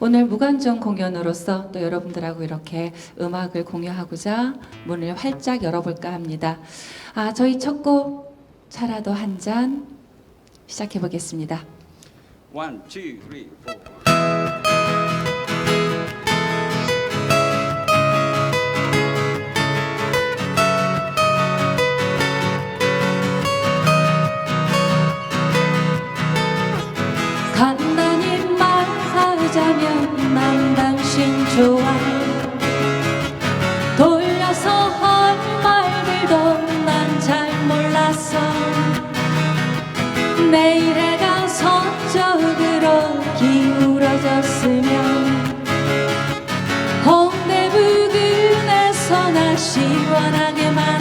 오늘 무관중 공연으로서 또 여러분들하고 이렇게 음악을 공유하고자 문을 활짝 열어볼까 합니다. 아, 저희 첫 곡 차라도 한 잔 시작해 보겠습니다. One, two, three, four. 간 시원하게 만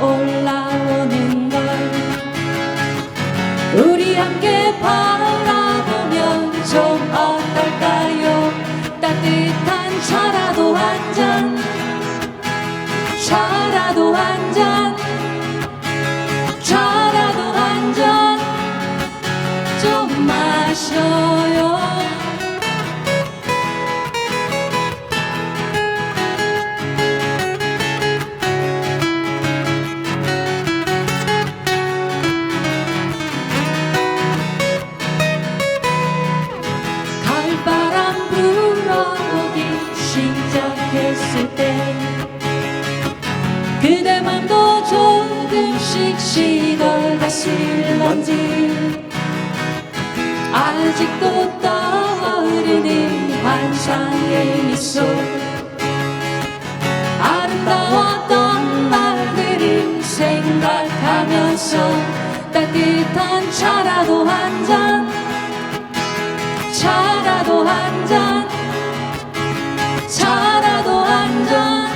올라오는 걸. 우리 함께 생각하면서 따뜻한 차라도 한 잔 차라도 한 잔, 차라도 한 잔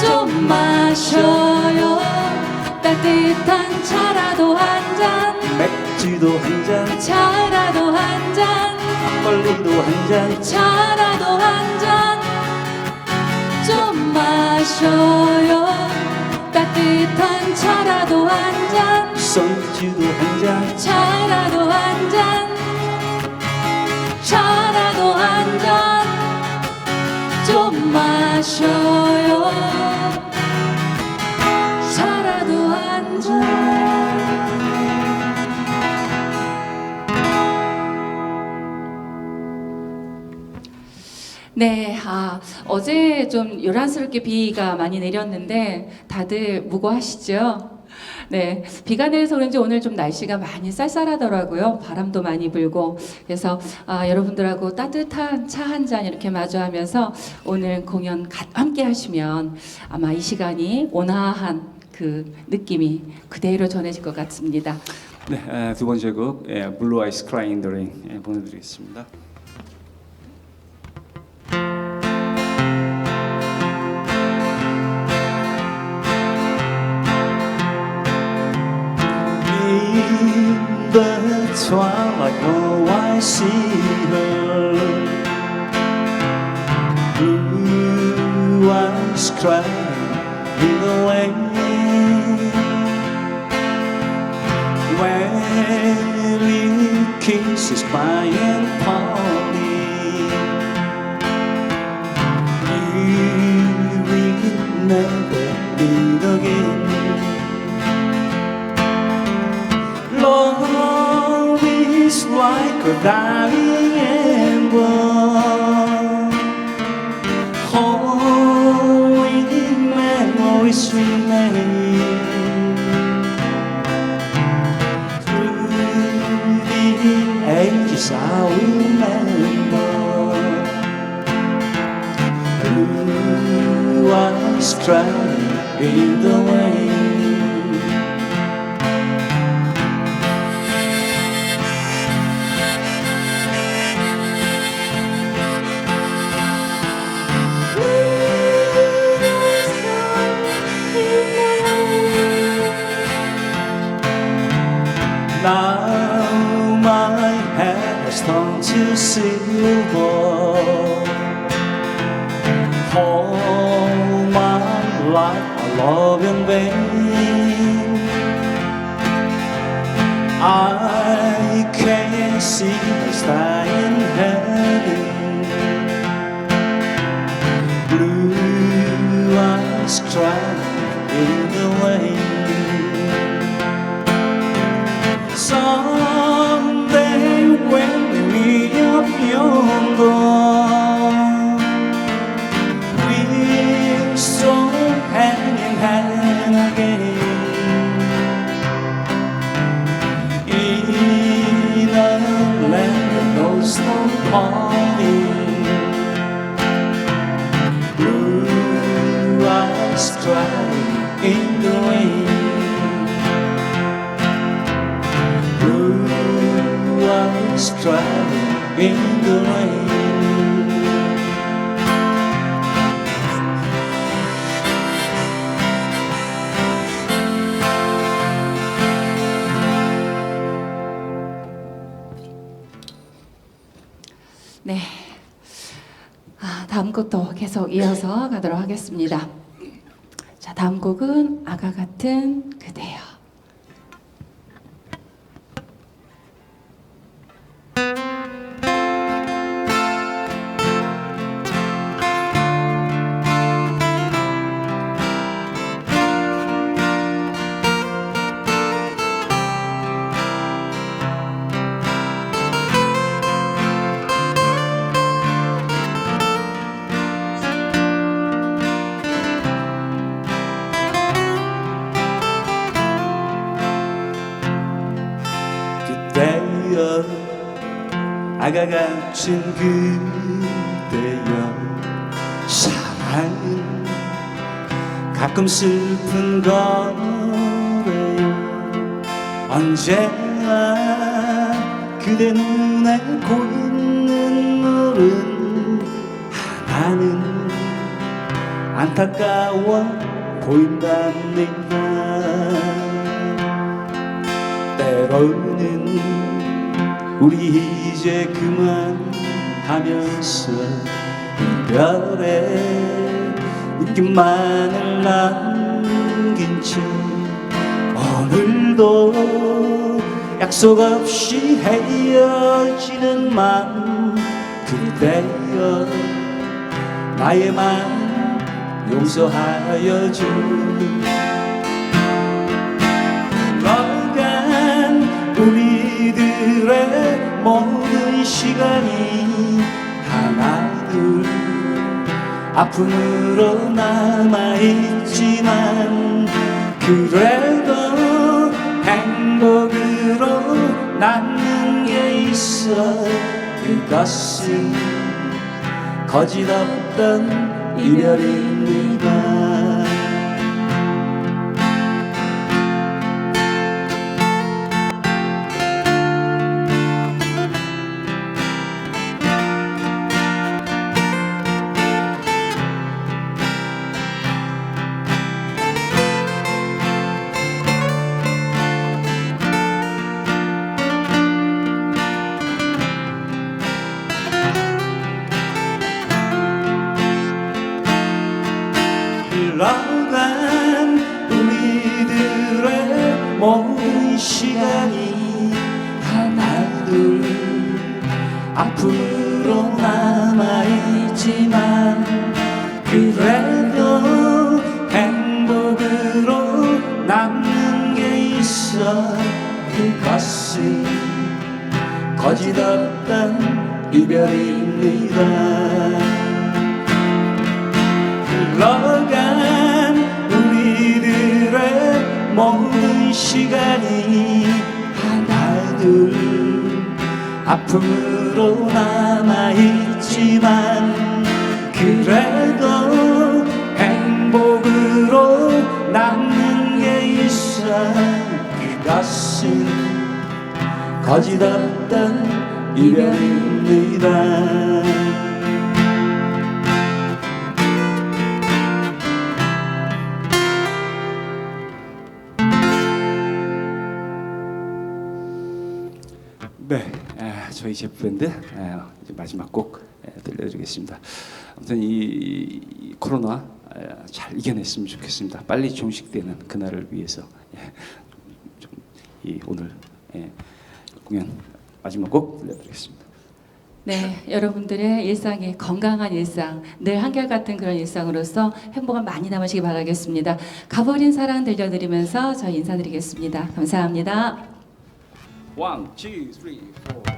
좀 마셔요. 따뜻한 차라도 한 잔, 맥주도 한 잔, 차라도 한 잔, 막걸리도 한 잔, 차라도 한 잔 좀 마셔요. 소주도 한 잔, 차라도 한 잔, 차라도 한잔 좀 마셔요. 차라도 한 잔. 네, 아, 어제 좀 요란스럽게 비가 많이 내렸는데 다들 무고하시죠? 네, 비가 내려서 그런지 오늘 좀 날씨가 많이 쌀쌀하더라고요. 바람도 많이 불고. 그래서 아, 여러분들하고 따뜻한 차 한 잔 이렇게 마주하면서 오늘 공연 가- 함께 하시면 아마 이 시간이 온화한 그 느낌이 그대로 전해질 것 같습니다. 네, 에, 두 번째 곡 예, 크라잉 더 레인 예, 보내드리겠습니다. Kisses by and party. We will never meet again. Love is like a dying ember, holding memories remain. yes, I will marry more. Blue eyes in the rain. Silver. All my life I love in vain. I can't see the star in heaven. Blue eyes cry in the rain. 네. 아, 다음 곡도 계속 이어서 가도록 하겠습니다. 자, 다음 곡은 아가 같은 아가 같은 그대여 사랑은 가끔 슬픈 거래요. 언제나 그대 눈에 고인 눈물은 하나는 안타까워 보인답니다. 때로는 우리 이제 그만하면서 이별의 느낌만을 남긴 채 오늘도 약속 없이 헤어지는 맘 그대여 나의 맘 용서하여 주 흘러간 우리들의 모든 시간이 하나 둘. 아픔으로 남아있지만 그래도 행복으로 남는 게 있어. 그것은 거짓 없던 이별입 아픔으로 남아있지만 그래도 행복으로 남는 게 있어. 그것은 거짓 없던 이별입니다. 네, 저희 제프 밴드 예, 이제 마지막 곡 예, 들려드리겠습니다. 아무튼 이, 이 코로나 예, 잘 이겨냈으면 좋겠습니다. 빨리 종식되는 그날을 위해서 예, 좀, 이 오늘 예, 공연 마지막 곡 들려드리겠습니다. 네, 여러분들의 일상이 건강한 일상, 늘 한결같은 그런 일상으로서 행복을 많이 남으시기 바라겠습니다. 가버린 사랑 들려드리면서 저희 인사드리겠습니다. 감사합니다. One, two, three, four.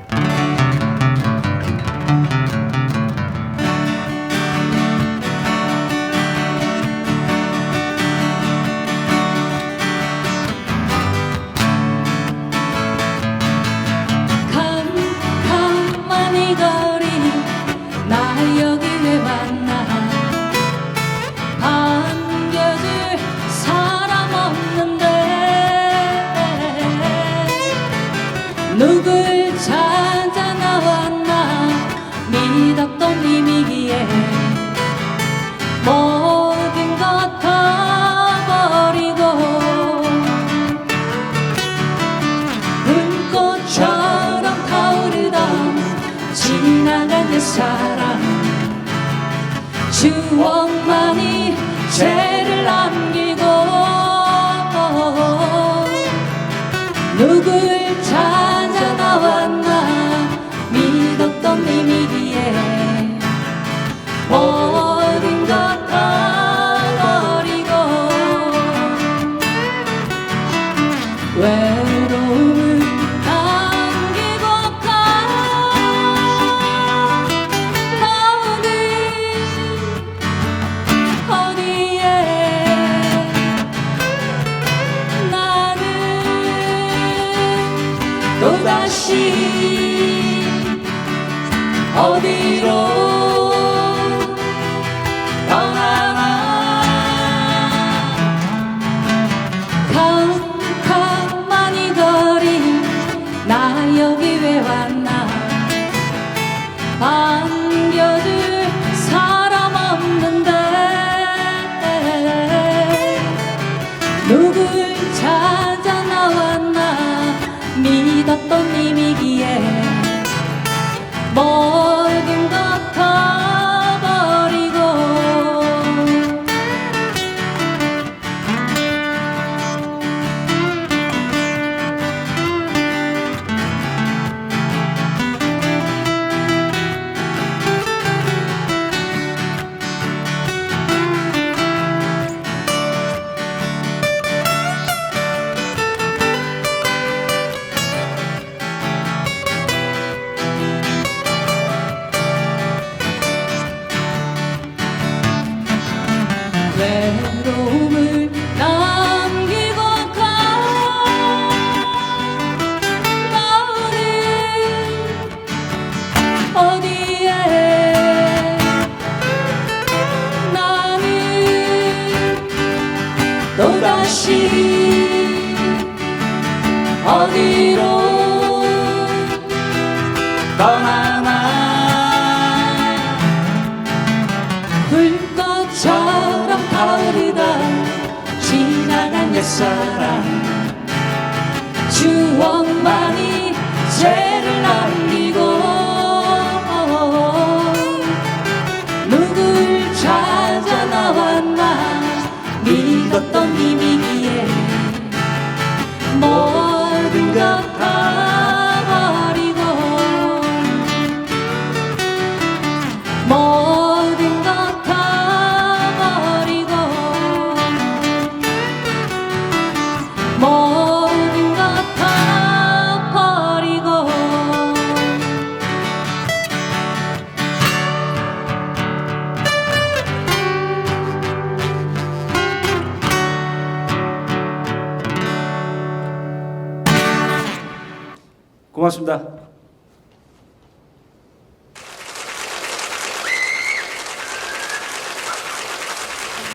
추억만이 죄 또다시 어디로 떠나나. 캄캄한 이 거리 나 여기 왜 왔나. 반겨줄 떠나나 불꽃처럼 타오르던 지나간 옛사랑. 추억만이 죄